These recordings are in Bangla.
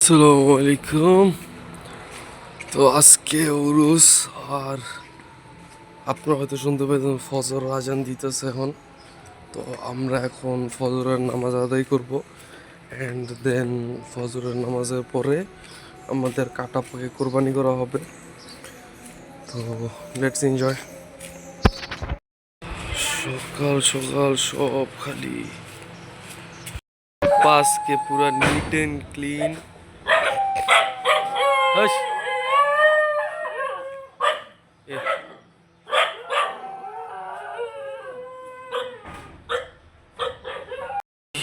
আসসালামু আলাইকুম। তো আজকে উরুস আর আপনারা হয়তো শুনতে পেতেন ফজর আজান দিতেছে এখন। তো আমরা এখন ফজরের নামাজ আদায় করব। অ্যান্ড দেন ফজরের নামাজের পরে আমাদের কাটা পাকে কোরবানি করা হবে। তো লেটস এনজয় সকাল সকাল সব খালি। পাসকে পুরা নিট অ্যান্ড ক্লিন Hush.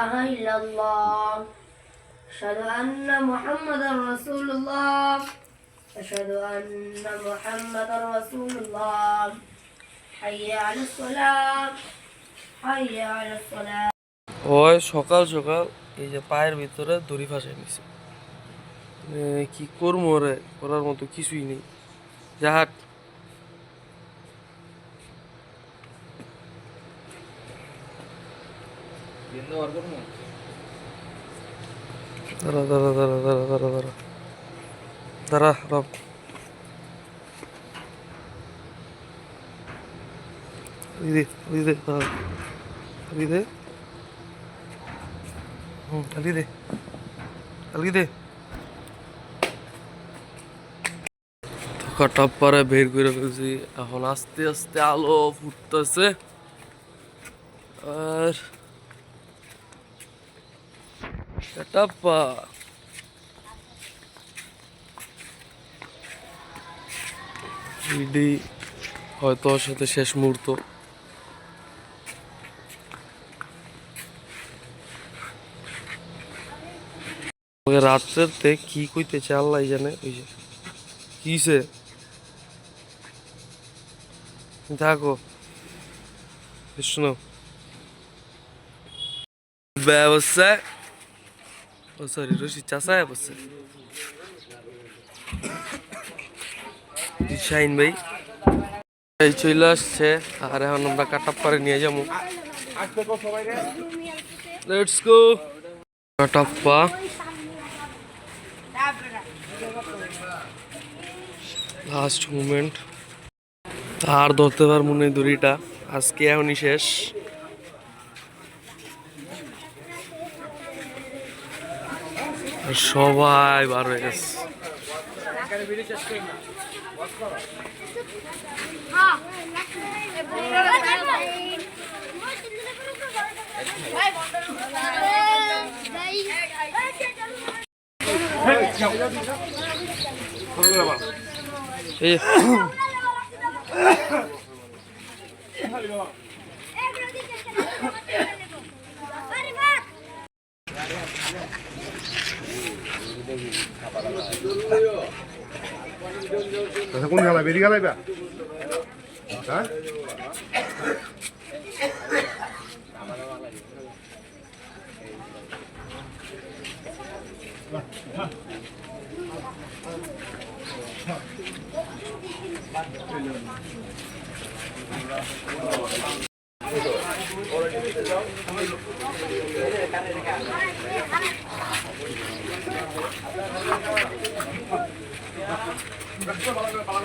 إله إلا الله أشهد أن محمدا رسول الله أشهد أن محمدا رسول الله حي على الصلاة حي على الصلاة ওই সকাল সকাল এই যে পায়ের ভিতরে দড়ি ফাঁসে নিছে এ, কি করবো রে করার মতো কিছুই নেই জাহাট দাঁড়া দাঁড়া দাঁড়া দাঁড়া দাঁড়া দাঁড়া দাঁড়া রব দিদি দিদি দাঁড়া খালি দে হুম খালি দে খালি দে টাপ্পারে বের করে ফেলছি এখন আস্তে আস্তে আলো ফুটতেছে। আর টাপ্পা এডি হয়তো ওর সাথে শেষ মুহূর্ত। রাত্রেতে কি কইতেছে আল্লাহ জানে, ওই যে। কিসে? থাকো। শোনো ব্যবসা ও সরি রশি চাষায় ভাই। এই আসছে, আর এখন আমরা কাটাপ্পারে নিয়ে যাব। Let's go Kattappa. Last moment আর ধরতে পার মনে দড়িটা। আজকে এখনই শেষ। সবাই বার হয়ে গেছে। এই কোন খেলা বেরিয়ে গেলাইবা হ্যাঁ?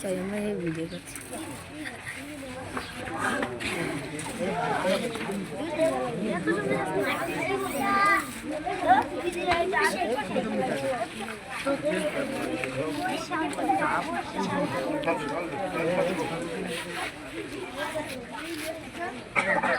চাই আমরা এই ভিডিও করছি Thank you.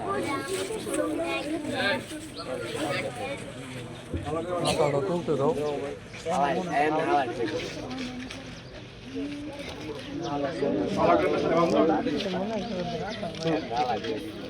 뭐냐? ভিডিও করছি মাথাটা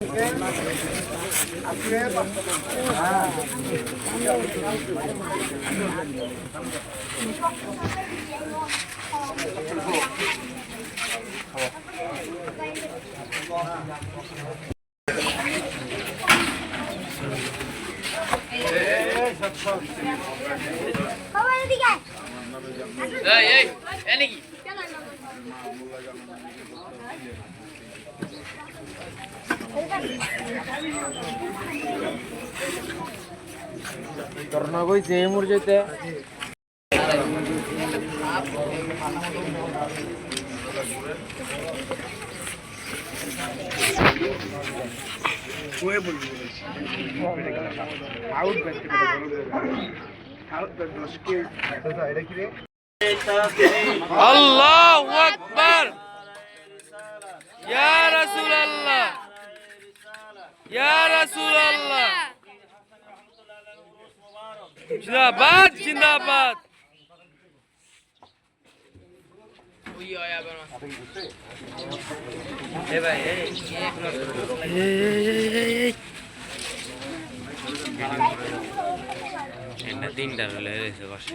দাও ভিডিও করতে করোনা কইছে মোর যেতে আউট রাসূলুল্লাহ জিন্দাবাদ জিন্দাবাদ। তিনটা হলে বসে।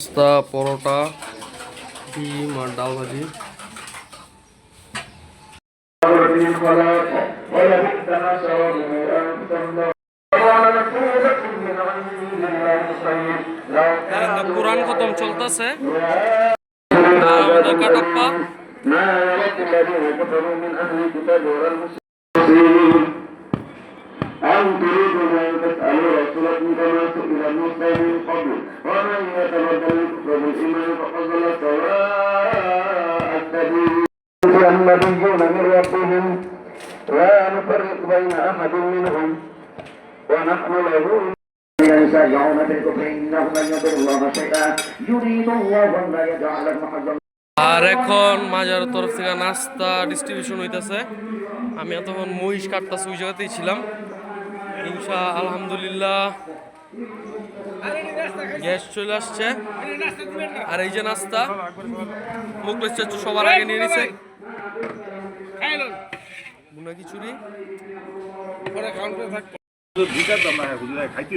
পাস্তা পরোটা ডিম আর ডাল ভাজি। কোরআন খতম চলতেছে। আর আমাদের কাটাপ্পা। আর এখন মাজার তরফ থেকে নাস্তা ডিস্ট্রিবিউশন হইতাছে। আমি এতক্ষণ মহিষ কাটতাছি ওই জায়গাতেই ছিলাম। ইনশা আলহামদুলিল্লাহ গ্যাস চলে আসছে। আর এই যে নাস্তা মুখলেশ চাচু সবার আগে নিয়ে নিছে। বুনা খিচুড়ি খাইতে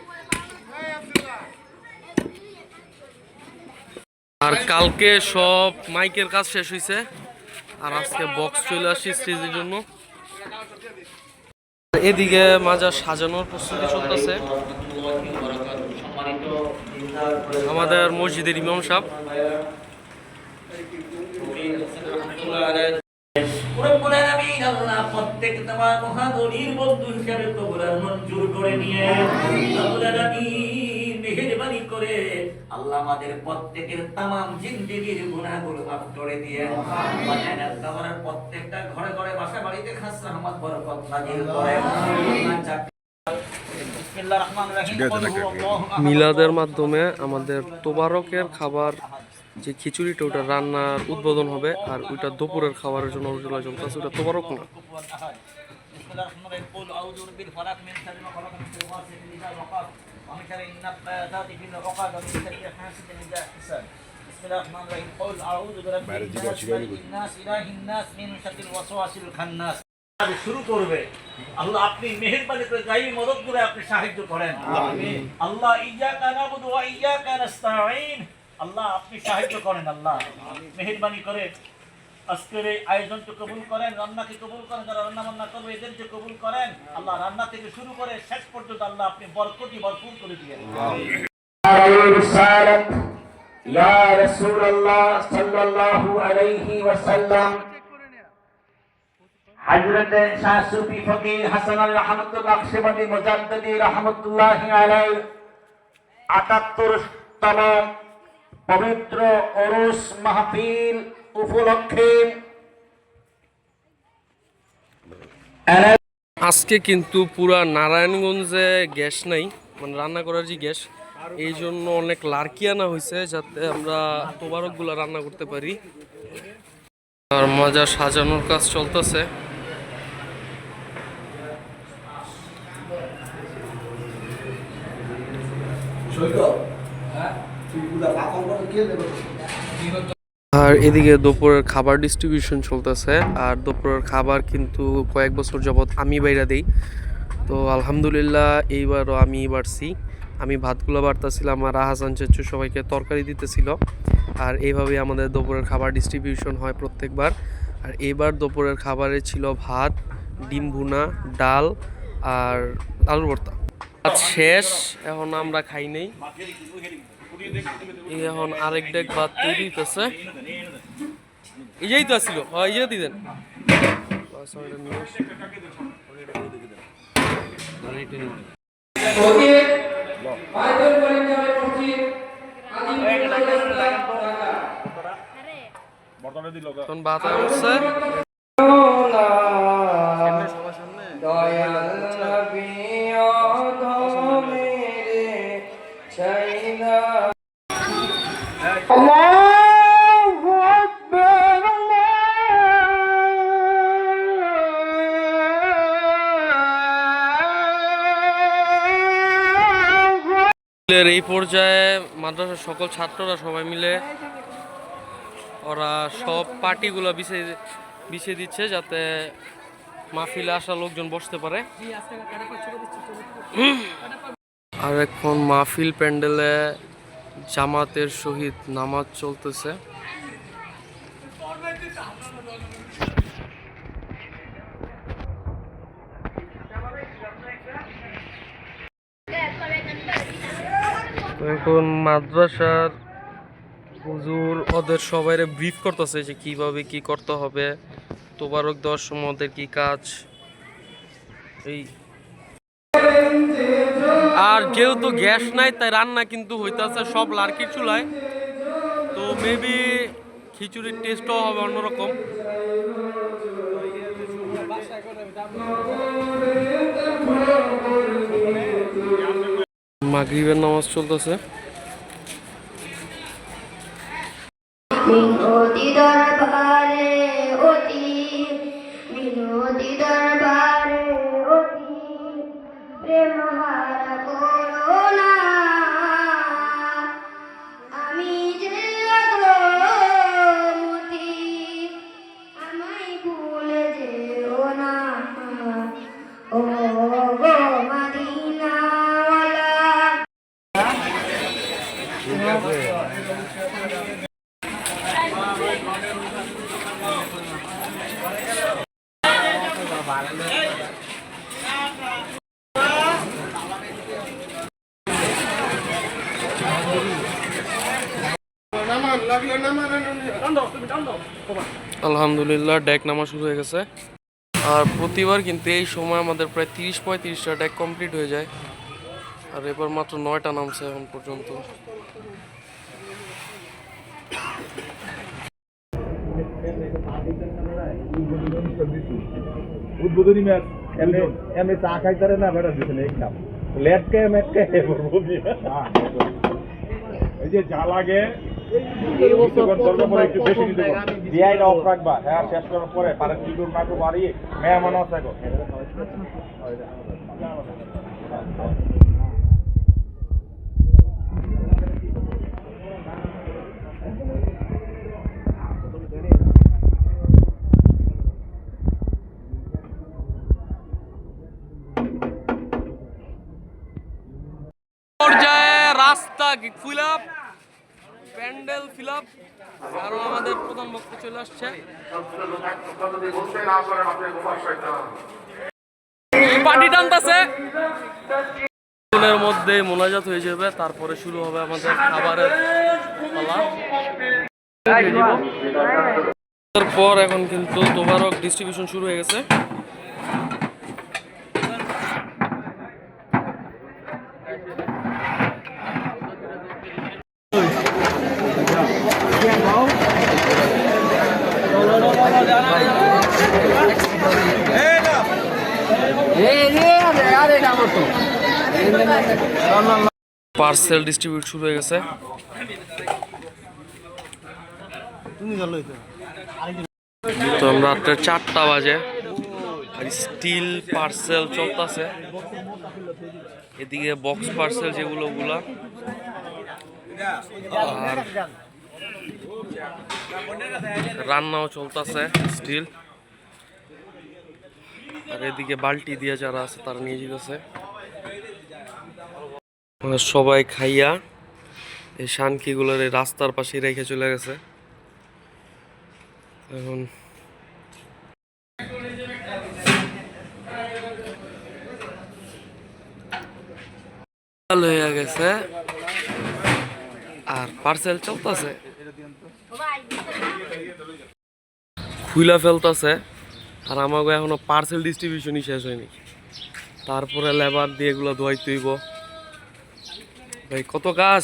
আর কালকে সব মাইকের কাজ শেষ হয়েছে আর আজকে বক্স চলে আসি স্টেজের জন্য। এদিকে মাজার সাজানোর প্রস্তুতি চলতেছে। আমাদের মসজিদের ইমাম আল্লাহ প্রত্যেক তোমার বন্ধু হিসাবে মঞ্জুর করে নিয়ে। মেহেরবানি করে আল্লাহ আমাদের প্রত্যেকের তামাম জিন্দেগির গুনাহগুলো মাফ করে দিয়ে বাজানের কবরের প্রত্যেকটা ঘরে ঘরে বাসা বাড়িতে খাস রহমত বরকত নাজিল করে আল্লাহ যাক- বিসমিল্লাহির রহমানির রহিম কুল হুয়াল্লাহু আহাদ। মিলাদের মাধ্যমে আমাদের তোবারকের খাবার যে খিচুড়িটা ওটা রান্নার উদ্বোধন হবে আর ওইটা দুপুরের খাবারের জন্য ওটা চলতেছে ওটা তোবারক না كفوا احد بسم الله الرحمن الرحيم قل اعوذ برب الفلق من شر ما خلق من شر غاسق اذا وقب ومن شر النفاثات في العقد ومن شر حاسد اذا حسد بسم الله الرحمن الرحيم قل اعوذ برب الناس ملك الناس اله الناس من شر الوسواس الخناس শুরু করবে আল্লাহ আপনি মেহেরবানি করে গাই মদত করে আপনি সাহায্য করেন আল্লাহ ইয়াকা নাবুদু ওয়া ইয়াকা নাস্তাঈন আল্লাহ আপনি সাহায্য করেন আল্লাহ মেহেরবানি করে আজকের এই আয়োজনকে কবুল করেন রান্নাকে কবুল করেন যারা রান্না বান্না করবে এদেরকে কবুল করেন আল্লাহ রান্না থেকে শুরু করে শেষ পর্যন্ত আল্লাহ আপনি বরকতি ভরপুর করে দিয়েন عليه رسالة يا رسول الله صلى الله عليه وسلم হযরত শাহ সুফি ফকির হাসান আল রহমাতুল্লাহ নকশবন্দি মুজাদ্দিদি রহমাতুল্লাহি আলাইহি 78 তম পবিত্র ওরস মাহফিল উপলক্ষে আজকে কিন্তু পুরা নারায়ণগঞ্জে গ্যাস নাই মানে রান্না করার যে গ্যাস এই জন্য অনেক লার্কি আনা হয়েছে যাতে আমরা তোবারকগুলো রান্না করতে পারি। আর মজা সাজানোর কাজ চলতেছে। আর এদিকে দুপুরের খাবার ডিস্ট্রিবিউশন চলতেছে। আর দুপুরের খাবার কিন্তু কয়েক বছর যাবৎ আমি বাইরা দেই। তো আলহামদুলিল্লাহ, এইবারও আমি বাড়ছি। আমি ভাতগুলো বাড়তেছিলাম আর আহাসান চাচু সবাইকে তরকারি দিতেছিল। আর এইভাবে আমাদের দুপুরের খাবার ডিস্ট্রিবিউশন হয় প্রত্যেকবার। আর এইবার দুপুরের খাবারে ছিল ভাত, ডিম ভুনা, ডাল আর আলুর ভর্তা। শেষ, এখন আমরা খাই নেই। এই এখন আরেক ডেক ভাত তৈরি হইতেছে এই তো আসছিল হয় এই দিতেন বর্তমানে দিল এখন ভাত আসছে এই পর্যায়ে মাদ্রাসার সকল ছাত্ররা সবাই মিলে ওরা সব পার্টিগুলো বিছিয়ে বিছিয়ে দিচ্ছে যাতে মাহফিলে আসা লোকজন বসতে পারে। আর এখন মাহফিল প্যান্ডেলে জামাতের সহিত নামাজ চলতেছে। এখন মাদ্রাসার হুজুর ওদের সবাইরে ব্রিফ করতেছে যে কীভাবে কি করতে হবে, তোবারক দেওয়ার ওদের কি কাজ, এই আর যেহেতু গ্যাস নাই, তাই রান্না কিন্তু হইতাছে সব লার্কির চুলায়। তো মেবি খিচুড়ির টেস্টও হবে অন্যরকম। মাগরিবের নামাজ চলতেছে। দরবারে আলহামদুলিল্লাহ, ডেক নামা শুরু হয়ে গেছে। আর প্রতিবার কিন্তু এই সময় আমাদের প্রায় তিরিশ পঁয়ত্রিশটা ডেক কমপ্লিট হয়ে যায়। আর এবার মাত্র নয়টা নামছে এখন পর্যন্ত। উদ্বোধনী ম্যাচ এমনি এমনি চা খাইতারে না বেটা দিছিল একদম লেটকে মেটকে এই যে যা লাগে হ্যাঁ শেষ করার পরে পারে মাকে বাড়িয়ে মেহমান আছে পর্যায়ে রাস্তা full up pandal fill up কারণ আমাদের প্রধান বক্তা চলে আসছে। পার্টি টানতেছে। মধ্যে মোনাজাত হয়ে যাবে, তারপরে শুরু হবে আমাদের খাবারের পালা। তারপর এখন কিন্তু তোবারক ডিস্ট্রিবিউশন শুরু হয়ে গেছে। পার্সেল ডিস্ট্রিবিউট শুরু হয়ে গেছে। তো আমরা রাত্রে চারটা বাজে, আর স্টিল পার্সেল চলতেছে। এদিকে বক্স পার্সেল যেগুলো, ওগুলা। আর রান্নাও চলতেছে স্টিল আর এদিকে বালতি দিয়ে যারা আছে তারা নিয়ে যেতেছে। আমরা সবাই খাইয়া এই শানকিগুলোর এই রাস্তার পাশে রেখে চলে গেছে। এখন হয়ে গেছে। আর পার্সেল চলতেছে। খুইলা ফেলতেছে। আর আমাকে এখনও পার্সেল ডিস্ট্রিবিউশনই শেষ হয়নি। তারপরে লেবার দিয়ে এগুলো ধোয়াই তুইব। ভাই, কত কাজ?